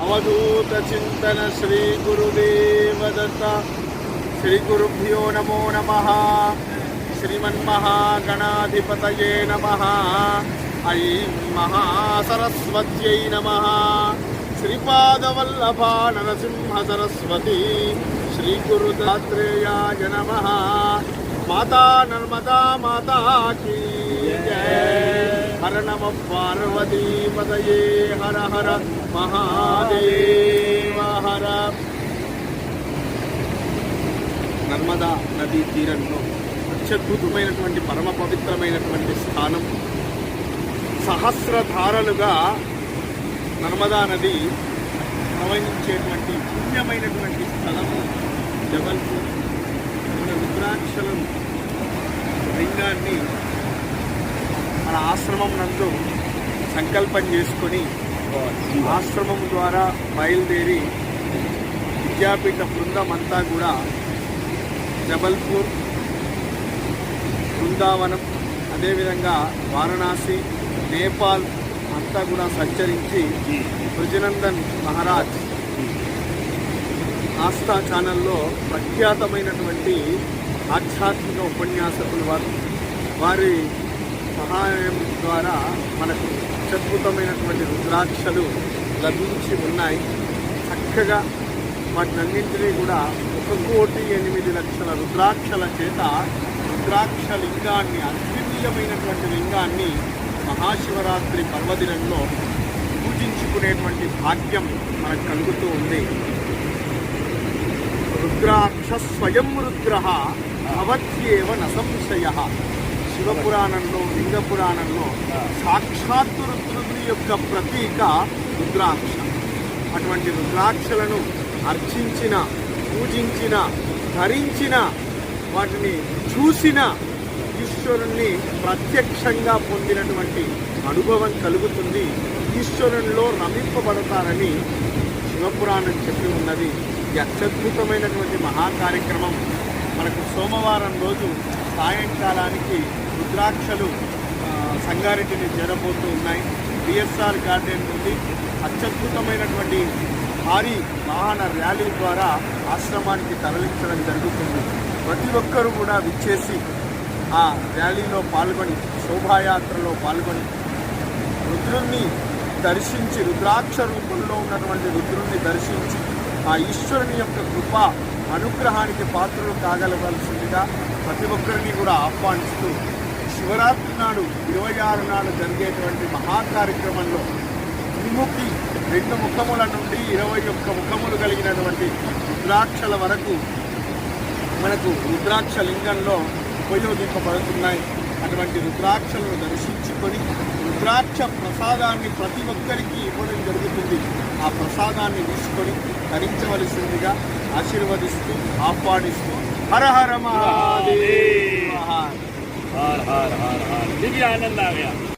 అవధూత చింతన శ్రీ గురుదేవ దత్త శ్రీ గురుభ్యో నమో నమ శ్రీమన్మహాగణాధిపతయే నమ ఐం మహాసరస్వత్యై నమ శ్రీపాదవల్లభా నరసింహ సరస్వతి శ్రీ గురుదాత్రేయాయ నమ మాతా నర్మదా మాతా కీ జయ హర నమ పార్వతీపదయే హర హర మహాదేవ హర నర్మదా నదీ తీరంలో అత్యద్భుతమైనటువంటి పరమ పవిత్రమైనటువంటి స్థానం. సహస్రధారలుగా నర్మదా నది ప్రవహించేటువంటి పుణ్యమైనటువంటి స్థలము జబల్పూర్. మన రుద్రాక్షలం లింగాన్ని మన ఆశ్రమం నందు సంకల్పం చేసుకొని ఆశ్రమం ద్వారా బయలుదేరి విద్యాపీఠ బృందం అంతా కూడా జబల్పూర్ బృందావనం అదేవిధంగా వారణాసి నేపాల్ అంతా కూడా సంచరించి బ్రజనందన్ మహారాజ్ ఆస్థా ఛానల్లో ప్రఖ్యాతమైనటువంటి ఆధ్యాత్మిక ఉపన్యాసకులు వారు. వారి సహాయం ద్వారా మనకు అత్యద్భుతమైనటువంటి రుద్రాక్షలు లభించి ఉన్నాయి. చక్కగా వాటినన్నింటినీ కూడా ఒక కోటి ఎనిమిది లక్షల రుద్రాక్షల చేత రుద్రాక్ష లింగాన్ని అద్వితీయమైనటువంటి లింగాన్ని మహాశివరాత్రి పర్వదినంలో పూజించుకునేటువంటి భాగ్యం మనకు కలుగుతూ ఉంది. రుద్రాక్ష స్వయం రుద్ర భవత్యేవ న సంశయ శివపురాణంలో లింగ పురాణంలో సాక్షాత్తు రుద్రుడి యొక్క ప్రతీక రుద్రాక్ష. అటువంటి రుద్రాక్షలను అర్చించిన పూజించిన ధరించిన వాటిని చూసిన ఈశ్వరుణ్ణి ప్రత్యక్షంగా పొందినటువంటి అనుభవం కలుగుతుంది. ఈశ్వరునిలో రమింపబడతారని శివపురాణం చెప్పి ఉన్నది. ఈ అత్యద్భుతమైనటువంటి మహా కార్యక్రమం మనకు సోమవారం రోజు సాయంకాలానికి రుద్రాక్షలు సంగారెడ్డిని చేరబోతూ ఉన్నాయి. బిఎస్ఆర్ గార్డెన్ నుండి అత్యద్భుతమైనటువంటి భారీ వాహన ర్యాలీ ద్వారా ఆశ్రమానికి తరలించడం జరుగుతుంది. ప్రతి ఒక్కరూ కూడా విచ్చేసి ఆ ర్యాలీలో పాల్గొని శోభాయాత్రలో పాల్గొని రుద్రుణ్ణి దర్శించి రుద్రాక్ష రూపంలో ఉన్నటువంటి రుద్రుణ్ణి దర్శించి ఆ ఈశ్వరుని యొక్క కృప అనుగ్రహానికి పాత్రలు కాగలవలసిందిగా ప్రతి ఒక్కరిని కూడా ఆహ్వానిస్తూ శివరాత్రి నాడు ఇరవై ఆరు నాడు జరిగేటువంటి మహా కార్యక్రమంలో రెండు ముఖముల నుండి ఇరవై ఒక్క ముఖములు కలిగినటువంటి రుద్రాక్షల వరకు మనకు రుద్రాక్ష లింగంలో ఉపయోగింపబడుతున్నాయి. అటువంటి రుద్రాక్షలను దర్శించుకొని రుద్రాక్ష ప్రసాదాన్ని ప్రతి ఒక్కరికి ఇవ్వడం జరుగుతుంది. ఆ ప్రసాదాన్ని తీసుకొని ధరించవలసిందిగా ఆశీర్వదిస్తూ ఆహ్వానిస్తూ హర హర మహాదేవ్. హర హర హర